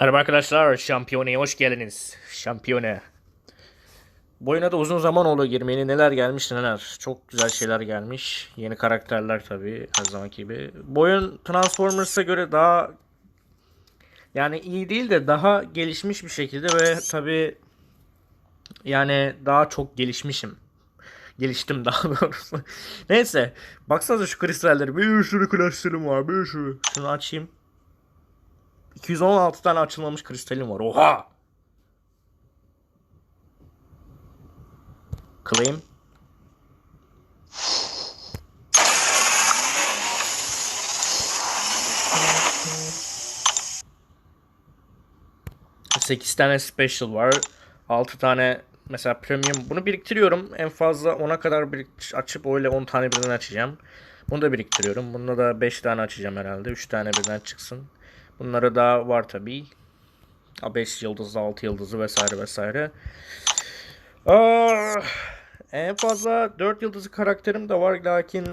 Merhaba arkadaşlar, Şampiyona'ya hoş geldiniz. Şampiyona. Bu oyuna da uzun zaman oldu girmeyeli. Neler gelmiş neler. Çok güzel şeyler gelmiş. Yeni karakterler tabii her zamanki gibi. Bu oyun Transformers'a göre daha yani iyi değil de daha gelişmiş bir şekilde ve tabii yani daha çok gelişmişim. Geliştim daha doğrusu. Neyse. Baksanıza şu kristalleri. Bir sürü kristalim var. Bir sürü. Şunu açayım. 216 tane açılmamış kristalim var. Oha! Claim. Sekiz tane special var. 6 tane mesela premium. Bunu biriktiriyorum. En fazla 10'a kadar birik- açıp öyle 10 tane birden açacağım. Bunu da biriktiriyorum. Bunda da 5 tane açacağım herhalde. 3 tane birden çıksın. Bunları da var tabii. 5 yıldızlı, 6 yıldızlı vesaire vesaire. Aa, en fazla 4 yıldızlı karakterim de var lakin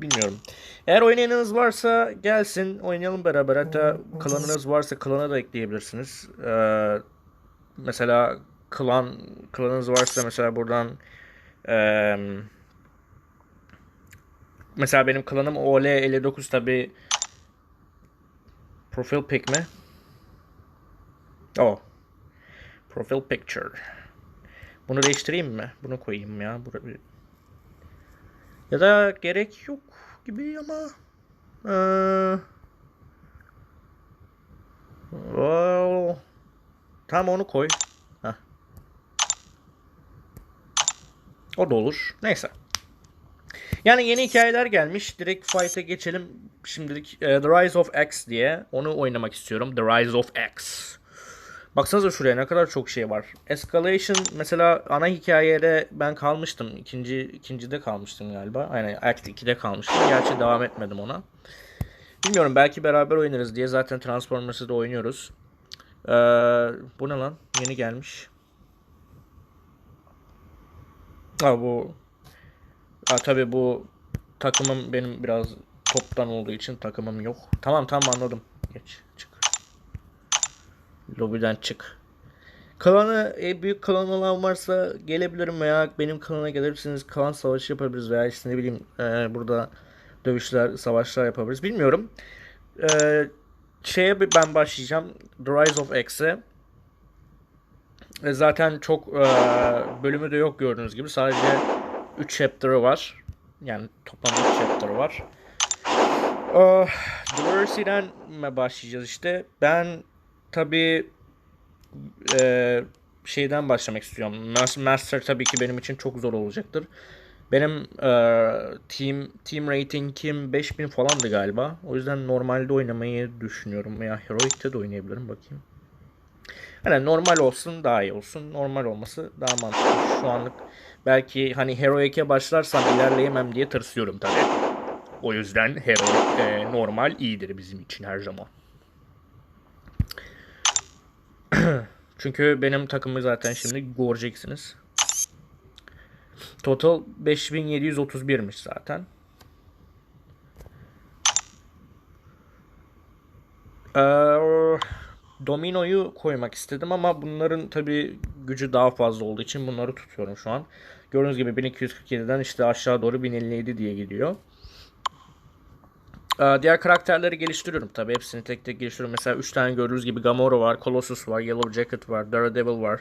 bilmiyorum. Eğer oynayanınız varsa gelsin oynayalım beraber. Hatta klanınız varsa klana da ekleyebilirsiniz. Ee, mesela klan klanınız varsa mesela buradan eee mesela benim klanım OL59 tabi Profile pic mi? Oh. Profile picture. Bunu değiştireyim mi? Bunu koyayım ya. Ya da gerek yok gibi ama. Ee, well, tamam onu koy. Heh. O da olur. Neyse. Yani yeni hikayeler gelmiş. Direkt fight'e geçelim. Şimdilik e, The Rise of X diye. Onu oynamak istiyorum. The Rise of X. Baksanıza şuraya ne kadar çok şey var. Escalation mesela ana hikayede ben kalmıştım. İkinci ikincide kalmıştım galiba. Aynen Act 2'de kalmıştım. Gerçi devam etmedim ona. Bilmiyorum belki beraber oynarız diye zaten Transformers'ı da oynuyoruz. Ee, bu ne lan? Yeni gelmiş. Ha bu Ha tabii bu takımım benim biraz toptan olduğu için takımım yok. Tamam tamam anladım. Geç çık. Lobiden çık. Klanı e, büyük klan olan varsa gelebilirim veya benim klana gelirsiniz klan savaşı yapabiliriz veya işte ne bileyim e, burada dövüşler savaşlar yapabiliriz bilmiyorum. E, şeye ben başlayacağım. The Rise of X'e. E, zaten çok e, bölümü de yok gördüğünüz gibi sadece 3 chapter'ı var. Yani toplam 3 chapter'ı var. Uh, Diversity'den başlayacağız işte. Ben tabi şeyden başlamak istiyorum. Mas- Master tabii ki benim için çok zor olacaktır. Benim e, team team ratingim 5000 falandı galiba. O yüzden normalde oynamayı düşünüyorum. Veya Heroic'te de oynayabilirim bakayım. Hani normal olsun daha iyi olsun. Normal olması daha mantıklı. Şu anlık belki hani Heroic'e başlarsam ilerleyemem diye tırsıyorum tabi. O yüzden Heroic e, normal iyidir bizim için her zaman. Çünkü benim takımı zaten şimdi göreceksiniz. Total 5731'miş zaten. Eee Domino'yu koymak istedim ama bunların tabi gücü daha fazla olduğu için bunları tutuyorum şu an. Gördüğünüz gibi 1247'den işte aşağı doğru 1057 diye gidiyor. Ee, diğer karakterleri geliştiriyorum tabi hepsini tek tek geliştiriyorum. Mesela 3 tane gördüğünüz gibi Gamora var, Colossus var, Yellow Jacket var, Daredevil var,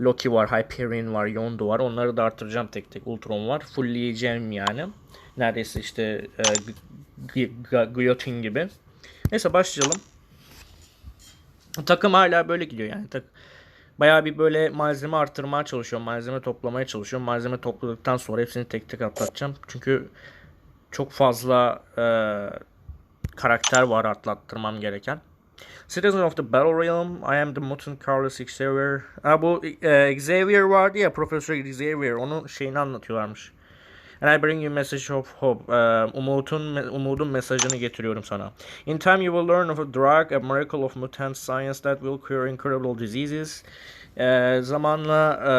Loki var, Hyperion var, Yondu var. Onları da arttıracağım tek tek. Ultron var. Fullleyeceğim yani. Neredeyse işte e, Guillotine gibi. Neyse başlayalım. Takım hala böyle gidiyor yani. Tak Bayağı bir böyle malzeme arttırmaya çalışıyorum. Malzeme toplamaya çalışıyorum. Malzeme topladıktan sonra hepsini tek tek atlatacağım. Çünkü çok fazla e, karakter var atlattırmam gereken. Citizen of the Battle Realm, I am the Mutant Carlos Xavier. Ha bu e, Xavier vardı ya, Profesör Xavier. Onun şeyini anlatıyorlarmış. And I bring you message of hope. Ee, umutun, umudun mesajını getiriyorum sana. In time you will learn of a drug, a miracle of mutant science that will cure incredible diseases. Ee, zamanla e,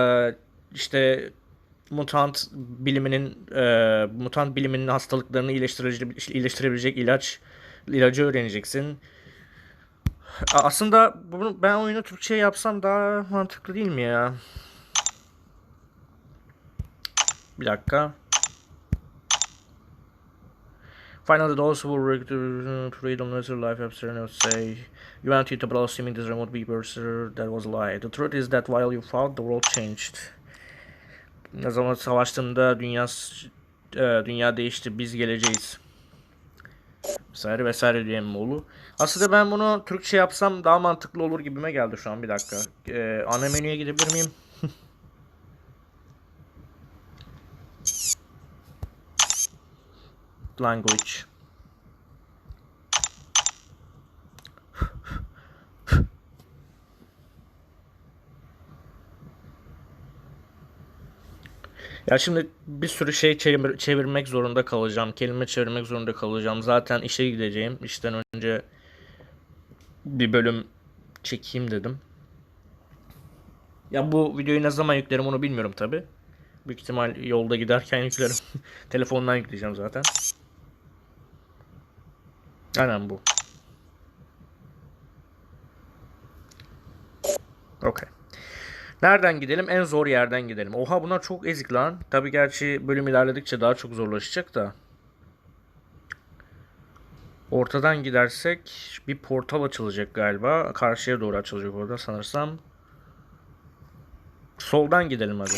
işte mutant biliminin e, mutant biliminin hastalıklarını iyileştirebilecek, iyileştirebilecek ilaç ilacı öğreneceksin. Aslında bunu ben oyunu Türkçe yapsam daha mantıklı değil mi ya? Bir dakika. Finally, those who were freedom letter life and say you wanted to blossoming this remote beepers that was a lie. The truth is that while you fought, the world changed. Ne zaman savaştığımda dünya e, dünya değişti. Biz geleceğiz. Vesaire vesaire diye Moğolu. Aslında ben bunu Türkçe yapsam daha mantıklı olur gibime geldi şu an bir dakika. Ee, ana menüye gidebilir miyim? Language. Ya şimdi bir sürü şey çevir- çevirmek zorunda kalacağım. Kelime çevirmek zorunda kalacağım. Zaten işe gideceğim. İşten önce bir bölüm çekeyim dedim. Ya bu videoyu ne zaman yüklerim onu bilmiyorum tabi. Büyük ihtimal yolda giderken yüklerim. Telefondan yükleyeceğim zaten. Aynen bu. Okey. Nereden gidelim? En zor yerden gidelim. Oha bunlar çok ezik lan. Tabi gerçi bölüm ilerledikçe daha çok zorlaşacak da. Ortadan gidersek bir portal açılacak galiba. Karşıya doğru açılacak orada sanırsam. Soldan gidelim hadi.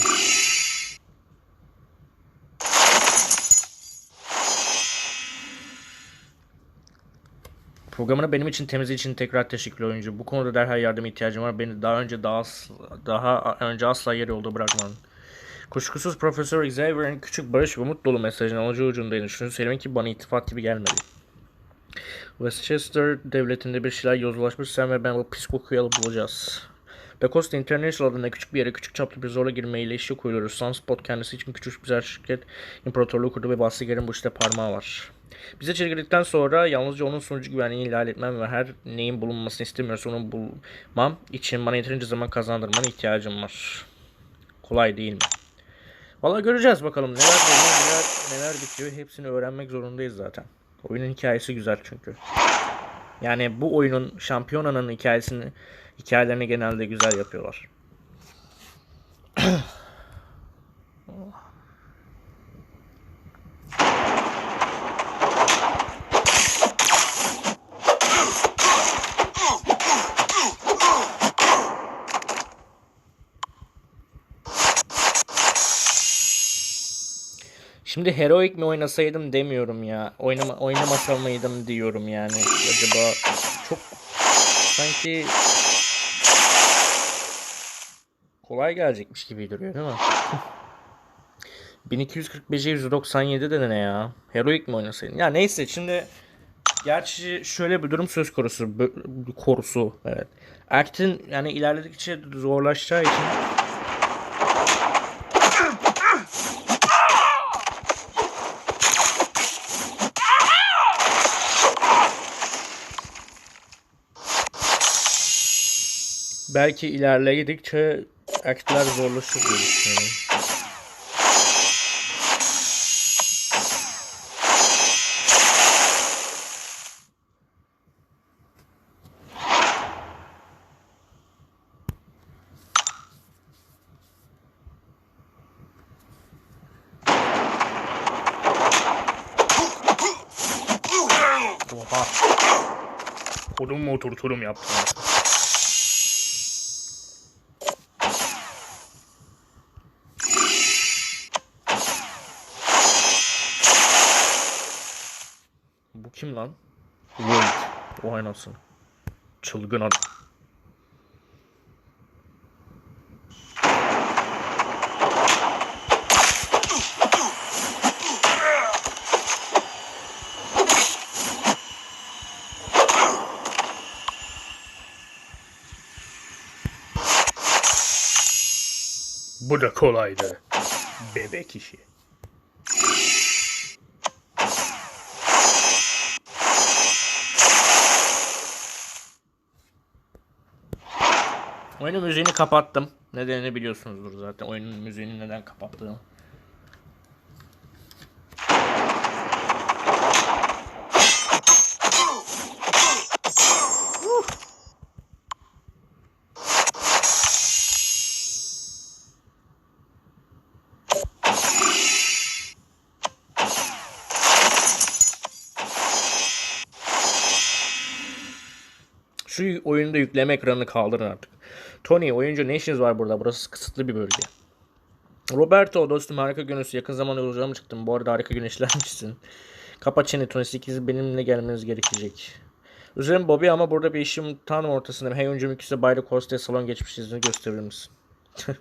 Programını benim için temizliği için tekrar teşekkür oyuncu. Bu konuda derhal yardıma ihtiyacım var. Beni daha önce daha daha önce asla yarı yolda bırakmadın. Kuşkusuz Profesör Xavier'in küçük barış ve umut dolu mesajının alıcı ucundaydı. Şunu söylemek ki bana ittifak gibi gelmedi. Westchester devletinde bir şeyler yozlaşmış. Sen ve ben bu pis kokuyu alıp bulacağız. Lacoste International adında küçük bir yere küçük çaplı bir zorla girmeyle işe koyuyoruz. Sunspot kendisi için küçük güzel şirket imparatorluğu kurdu ve Bastiger'in bu işte parmağı var. Bize içeri girdikten sonra yalnızca onun sunucu güvenliğini ihlal etmem ve her neyin bulunmasını istemiyorsa onu bulmam için bana yeterince zaman kazandırmana ihtiyacım var. Kolay değil mi? Valla göreceğiz bakalım neler oluyor, neler, neler bitiyor. Hepsini öğrenmek zorundayız zaten. Oyunun hikayesi güzel çünkü. Yani bu oyunun şampiyonanın hikayesini hikayelerini genelde güzel yapıyorlar. Şimdi heroic mi oynasaydım demiyorum ya. Oynama oynamasam mıydım diyorum yani. Acaba çok sanki kolay gelecekmiş gibi duruyor değil mi? 1245'e 197 de ne ya? Heroic mi oynasaydın? Ya neyse şimdi gerçi şöyle bir durum söz konusu. Korusu evet. Act'in yani ilerledikçe zorlaşacağı için belki ilerledikçe act'ler zorlaşır diye düşünüyorum. Oha. Kodum mu oturturum yaptım. Bu kim lan? Void. Vay nasıl? Çılgın adam. Bu da kolaydı. Bebek işi. Oyunun müziğini kapattım. Nedenini biliyorsunuzdur zaten. Oyunun müziğini neden kapattığımı. Şu oyunda yükleme ekranını kaldırın artık. Tony oyuncu ne işiniz var burada? Burası kısıtlı bir bölge. Roberto dostum harika günüsü. Yakın zamanda yolculuğa mı çıktın? Bu arada harika güneşlenmişsin. Kapa çeni Tony 8 benimle gelmeniz gerekecek. Üzerim Bobby ama burada bir işim tam ortasındayım. Hey oyuncu mümkünse Bayra Costa salon geçmiş izini gösterir misin?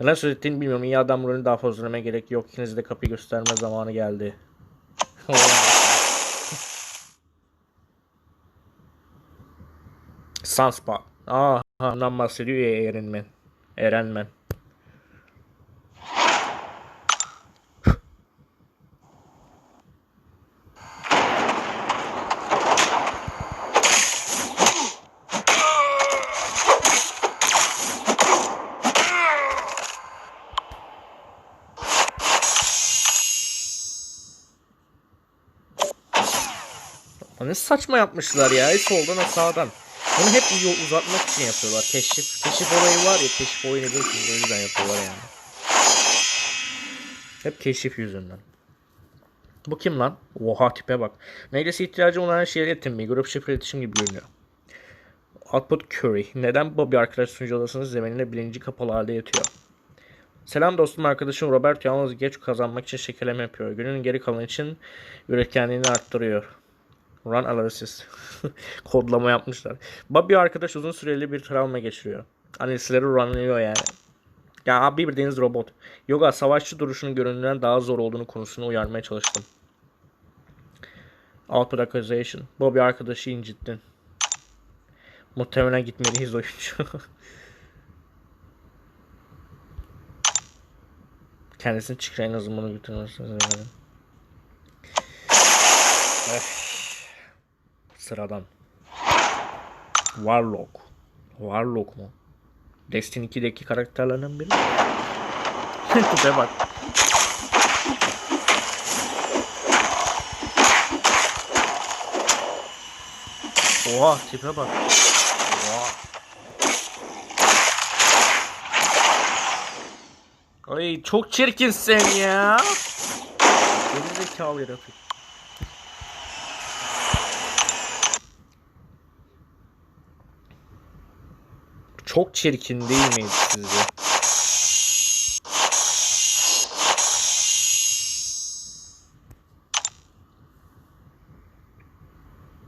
Neler söylediğini bilmiyorum. İyi adam rolünü daha fazla oynamaya gerek yok. İkinize de kapıyı gösterme zamanı geldi. Sunspot. Aa, ondan bahsediyor ya Erenmen. Erenmen. Ne saçma yapmışlar ya. Soldan sağdan. Bunu hep uzatmak için yapıyorlar. Keşif, keşif olayı var ya. Keşif oyunu biliyorsunuz. O yüzden yapıyorlar yani. Hep keşif yüzünden. Bu kim lan? Oha tipe bak. Neredeyse ihtiyacı olan her şeye iletim. Grup şifre iletişim gibi görünüyor. Output Curry. Neden bir arkadaş sunucu odasının zemininde bilinci kapalı halde yatıyor? Selam dostum arkadaşım Robert yalnız geç kazanmak için şekerleme yapıyor. Günün geri kalanı için üretkenliğini arttırıyor. Run analysis. Kodlama yapmışlar. Bobby arkadaş uzun süreli bir travma geçiriyor. Analizleri runlıyor yani. Ya abi bildiğiniz robot. Yoga savaşçı duruşunun göründüğünden daha zor olduğunu konusunu uyarmaya çalıştım. Output accusation. Bobby arkadaşı incittin. Muhtemelen gitmeliyiz oyuncu. Kendisini çıkarın azımını götürmesiniz. Yani. Öf. Sıradan. Warlock. Warlock mu? Destiny 2'deki karakterlerden biri. Tipe bak. Oha tipe bak. Oha. Ay çok çirkinsin ya. Geri zekalı yaratık. Çok çirkin değil miydi sizce?